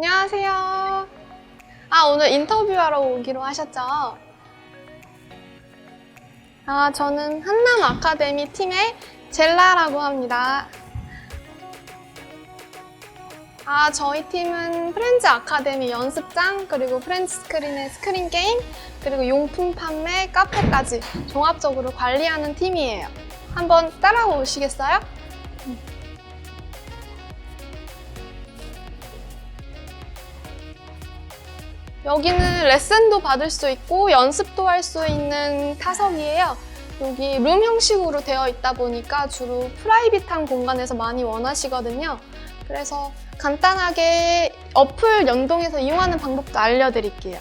안녕하세요. 아, 오늘 인터뷰하러 오기로 하셨죠? 아, 저는 한남 아카데미 팀의 젤라라고 합니다. 아, 저희 팀은 프렌즈 아카데미 연습장, 그리고 프렌즈 스크린의 스크린 게임, 그리고 용품 판매, 카페까지 종합적으로 관리하는 팀이에요. 한번 따라오시겠어요? 여기는 레슨도 받을 수 있고 연습도 할 수 있는 타석이에요. 여기 룸 형식으로 되어 있다 보니까 주로 프라이빗한 공간에서 많이 원하시거든요. 그래서 간단하게 어플 연동해서 이용하는 방법도 알려드릴게요.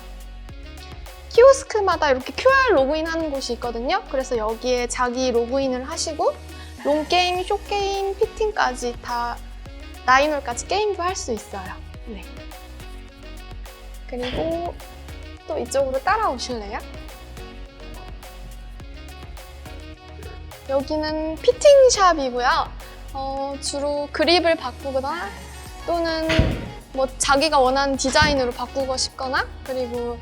키오스크마다 이렇게 QR 로그인 하는 곳이 있거든요. 그래서 여기에 자기 로그인을 하시고 롱게임, 쇼게임, 피팅까지 다 나인홀까지 게임도 할 수 있어요. 네. 그리고 또 이쪽으로 따라오실래요? 여기는 피팅샵이고요. 어, 주로 그립을 바꾸거나 또는 뭐 자기가 원하는 디자인으로 바꾸고 싶거나 그리고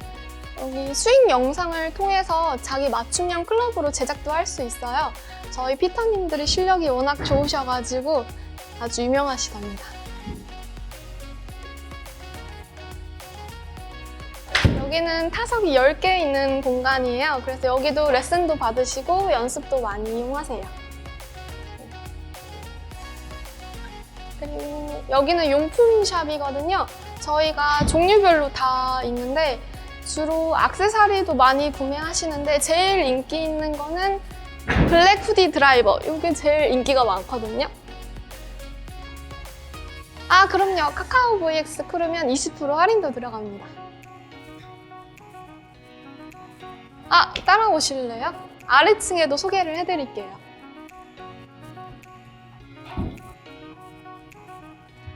여기 스윙 영상을 통해서 자기 맞춤형 클럽으로 제작도 할 수 있어요. 저희 피터님들이 실력이 워낙 좋으셔가지고 아주 유명하시답니다. 여기는 타석이 10개 있는 공간이에요. 그래서 여기도 레슨도 받으시고 연습도 많이 이용하세요. 그리고 여기는 용품샵이거든요. 저희가 종류별로 다 있는데 주로 악세사리도 많이 구매하시는데 제일 인기 있는 거는 블랙 후디 드라이버. 이게 제일 인기가 많거든요. 아, 그럼요. 카카오 VX 크루면 20% 할인도 들어갑니다. 아, 따라오실래요? 아래층에도 소개를 해드릴게요.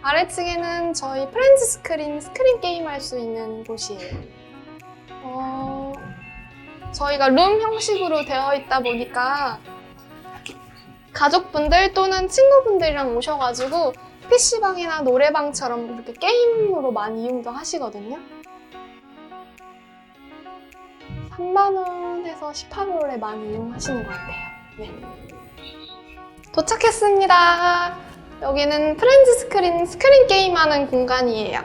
아래층에는 저희 프렌즈 스크린, 스크린 게임 할 수 있는 곳이에요. 어, 저희가 룸 형식으로 되어 있다 보니까 가족분들 또는 친구분들이랑 오셔가지고 PC방이나 노래방처럼 이렇게 게임으로 많이 이용도 하시거든요. 3만 원에서 18월에 많이 이용하시는 것 같아요. 네. 도착했습니다. 여기는 프렌즈 스크린, 스크린 게임하는 공간이에요.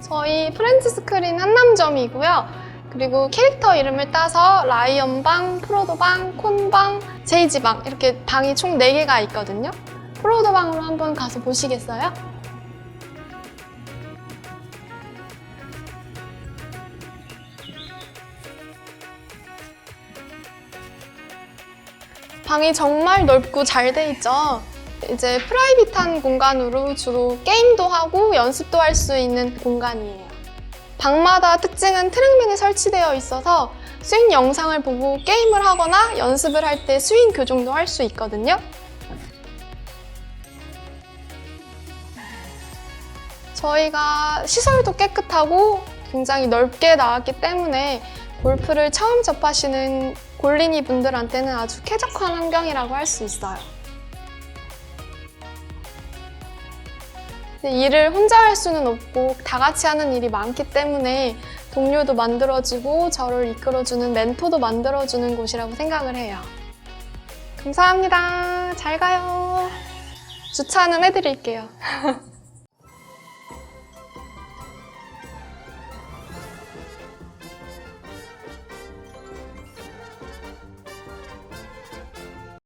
저희 프렌즈 스크린 한남점이고요. 그리고 캐릭터 이름을 따서 라이언방, 프로도방, 콘방, 제이지방 이렇게 방이 총 4개가 있거든요. 프로도방으로 한번 가서 보시겠어요? 방이 정말 넓고 잘 돼 있죠. 이제 프라이빗한 공간으로 주로 게임도 하고 연습도 할 수 있는 공간이에요. 방마다 특징은 트랙맨이 설치되어 있어서 스윙 영상을 보고 게임을 하거나 연습을 할 때 스윙 교정도 할 수 있거든요. 저희가 시설도 깨끗하고 굉장히 넓게 나왔기 때문에 골프를 처음 접하시는 골린이 분들한테는 아주 쾌적한 환경이라고 할 수 있어요. 일을 혼자 할 수는 없고 다 같이 하는 일이 많기 때문에 동료도 만들어주고 저를 이끌어주는 멘토도 만들어주는 곳이라고 생각을 해요. 감사합니다. 잘 가요. 주차는 해드릴게요.